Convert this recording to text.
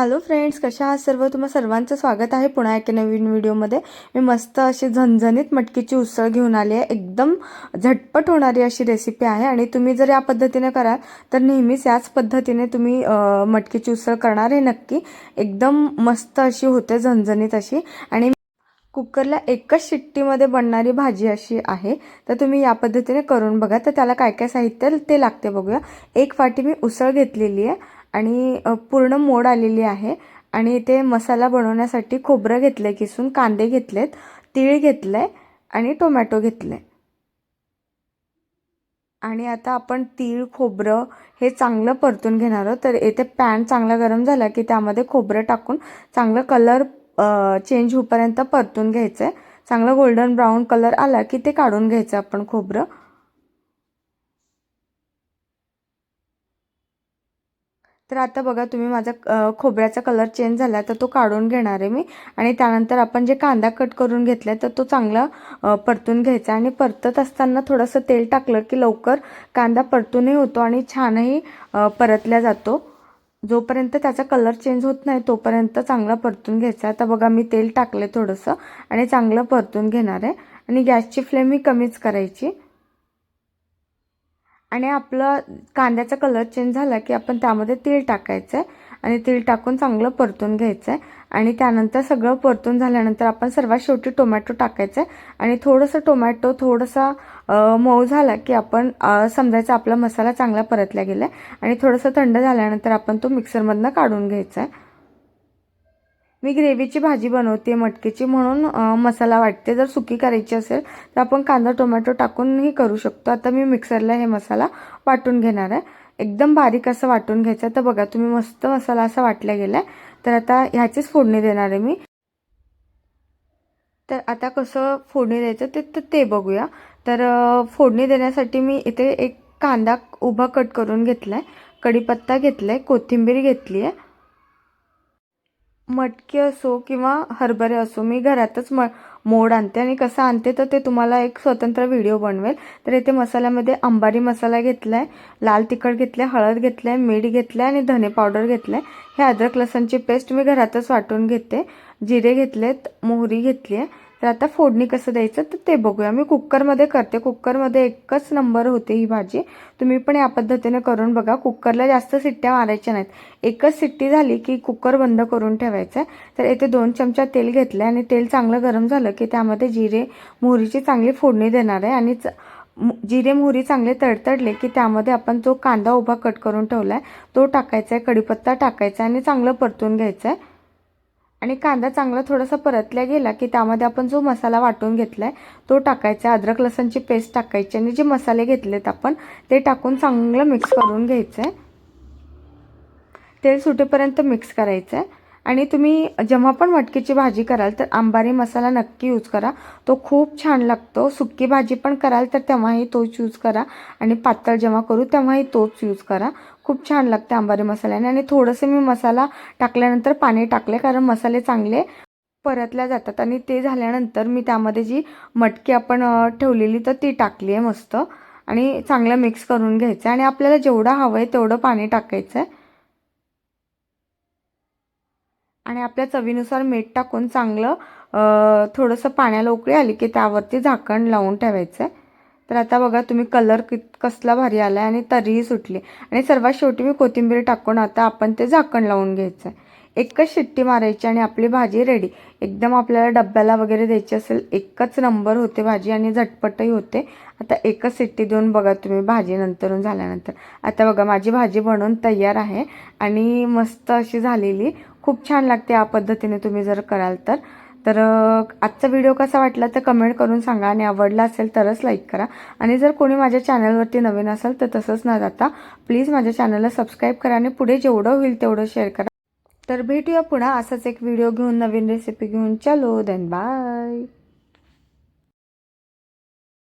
Hello friends कशा आहात सर्व? तुम्हा सर्वांचं स्वागत आहे पुन्हा एका नवीन व्हिडिओमध्ये. मी मस्त अशी झणझणीत मटकीची उसळ घेऊन आली आहे. एकदम झटपट होणारी अशी रेसिपी आहे आणि तुम्ही जर या पद्धतीने कराल तर नेहमीच याच पद्धतीने तुम्ही मटकीची उसळ करणार आहे नक्की. एकदम मस्त अशी होते झणझणीत अशी. आणि कुकरला एकच शिट्टीमध्ये बनणारी भाजी अशी आहे. तर तुम्ही या पद्धतीने करून बघा. तर त्याला काय काय साहित्य ते लागते बघूया. एक वाटी मी उसळ घेतलेली आहे. आणि पूर्ण मोड आलेली आहे. आणि इथे मसाला बनवण्यासाठी खोबरं घेतलं आहे किसून कांदे घेतलेत तीळ घेतलं आहे आणि टोमॅटो घेतलं आहे आणि आता आपण तीळ खोबरं हे चांगलं परतून घेणार आहोत. तर येथे पॅन चांगला गरम झाला की त्यामध्ये खोबरं टाकून चांगलं कलर चेंज होईपर्यंत परतून घ्यायचं आहे चांगलं गोल्डन ब्राऊन कलर आला की ते काढून घ्यायचं आपण खोबरं. तर आता बघा तुम्ही माझा खोबऱ्याचा कलर चेंज झाला तर तो काढून घेणार आहे मी. आणि त्यानंतर आपण जे कांदा कट करून घेतला तर तो चांगला परतून घ्यायचा. आणि परतत असताना थोडंसं तेल टाकलं की लवकर कांदा परतूनही होतो आणि छानही परतल्या जातो. जोपर्यंत त्याचा कलर चेंज होत नाही तोपर्यंत चांगला परतून घ्यायचा. आता बघा मी तेल टाकले थोडंसं आणि चांगलं परतून घेणार आहे. आणि गॅसची फ्लेम ही कमीच करायची. आणि आपलं कांद्याचा कलर चेंज झाला की आपण त्यामध्ये तीळ टाकायचं आहे आणि तीळ टाकून चांगलं परतून घ्यायचं आहे आणि त्यानंतर सगळं परतून झाल्यानंतर आपण सर्वात शेवटी टोमॅटो टाकायचं आहे आणि थोडंसं टोमॅटो थोडंसं मऊ झाला की आपण समजायचा समजायचं आपला मसाला चांगला परतला गेला आहे आणि थोडंसं थंड झाल्यानंतर आपण तो मिक्सरमधनं काढून घ्यायचा आहे मी ग्रेव्हीची भाजी बनवते मटकीची म्हणून मसाला वाटते. जर सुकी करायची असेल तर आपण कांदा टोमॅटो टाकूनही करू शकतो. आता मी मिक्सरला हे मसाला वाटून घेणार आहे. एकदम बारीक असं वाटून घ्यायचं तर बघा तुम्ही मस्त मसाला असा वाटला गेला आहे तर आता ह्याचीच फोडणी देणार आहे मी. तर आता कसं फोडणी द्यायचं ते तर ते बघूया. तर फोडणी देण्यासाठी मी इथे एक कांदा उभा कट करून घेतला आहे कढीपत्ता घेतला आहे कोथिंबीर घेतली आहे मटकी असो किंवा हरभरे असो मी घरातच म मोड आणते आणि कसं आणते तर ते तुम्हाला एक स्वतंत्र व्हिडिओ बनवेल. तर इथे मसाल्यामध्ये अंबारी मसाला घेतला आहे लाल तिखट घेतलं आहे हळद घेतलं आहे मीठ घेतलं आहे आणि धने पावडर घेतलं आहे हे अद्रक लसणची पेस्ट मी घरातच वाटून घेते. जिरे घेतलेत मोहरी घेतली आहे तर आता फोडणी कसं द्यायचं तर ते बघूया. मी कुकरमध्ये करते. कुकरमध्ये एकच नंबर होते ही भाजी. तुम्ही पण या पद्धतीने करून बघा. कुकरला जास्त सिट्ट्या मारायच्या नाहीत. एकच सिट्टी झाली की कुकर बंद करून ठेवायचं. आहे तर येथे दोन चमचा तेल घेतलं आणि तेल चांगलं गरम झालं की त्यामध्ये जिरे मोहरीची चांगली फोडणी देणार आहे. आणि च- जिरे मोहरी चांगले तडतडले की त्यामध्ये आपण जो कांदा उभा कट करून ठेवला आहे तो टाकायचा आहे कढीपत्ता टाकायचा आहे आणि चांगलं परतून घ्यायचं आहे आणि कांदा चांगला थोडासा परतल्या गेला की त्यामध्ये आपण जो मसाला वाटून घेतला आहे तो टाकायचा अद्रक लसणची पेस्ट टाकायची आणि जे मसाले घेतलेत आपण ते टाकून चांगलं मिक्स करून घ्यायचं आहे तेल सुटेपर्यंत मिक्स करायचं आहे आणि तुम्ही जेव्हा पण मटकीची भाजी कराल तर आंबारी मसाला नक्की यूज करा. तो खूप छान लागतो. सुक्की भाजी पण कराल तर तेव्हाही तोच यूज करा. आणि पातळ जेव्हा करू तेव्हाही तोच यूज करा. खूप छान लागते आंबारी मसाल्याने आणि थोडंसं मी मसाला टाकल्यानंतर पाणी टाकले कारण मसाले चांगले परतल्या जातात आणि ते झाल्यानंतर मी त्यामध्ये जी मटकी आपण ठेवलेली तर ती टाकली आहे मस्त. आणि चांगलं मिक्स करून घ्यायचं आहे आणि आपल्याला जेवढं हवं आहे तेवढं पाणी टाकायचं आहे आणि आपल्या चवीनुसार मीठ टाकून चांगलं थोडंसं पाण्याला उकळी आली की त्यावरती झाकण लावून ठेवायचं आहे तर आता बघा तुम्ही कलर कित कसला भारी आला आहे आणि तरीही सुटली. आणि सर्वात शेवटी मी कोथिंबीर टाकून आता आपण ते झाकण लावून घ्यायचं आहे एकच शिट्टी मारायची आणि आपली भाजी रेडी एकदम आपल्याला डब्याला वगैरे द्यायची असेल एकच नंबर होते भाजी आणि झटपटही होते. आता एकच शिट्टी देऊन बघा तुम्ही भाजी नंतरून झाल्यानंतर. आता बघा माझी भाजी बनवून तयार आहे आणि मस्त अशी झालेली. खूप छान लागते या पद्धतीने तुम्ही जर कराल तर. तर आजचा व्हिडिओ कसा वाटला तर कमेंट करून सांगा आणि आवडला असेल तरच लाईक करा. आणि जर कोणी माझ्या चॅनलवरती नवीन असेल तर तसंच न जाता प्लीज माझ्या चॅनलला सबस्क्राईब करा आणि पुढे जेवढं होईल तेवढं शेअर करा. तर भेटूया पुन्हा असाच एक व्हिडिओ घेऊन नवीन रेसिपी घेऊन. चलो देन बाय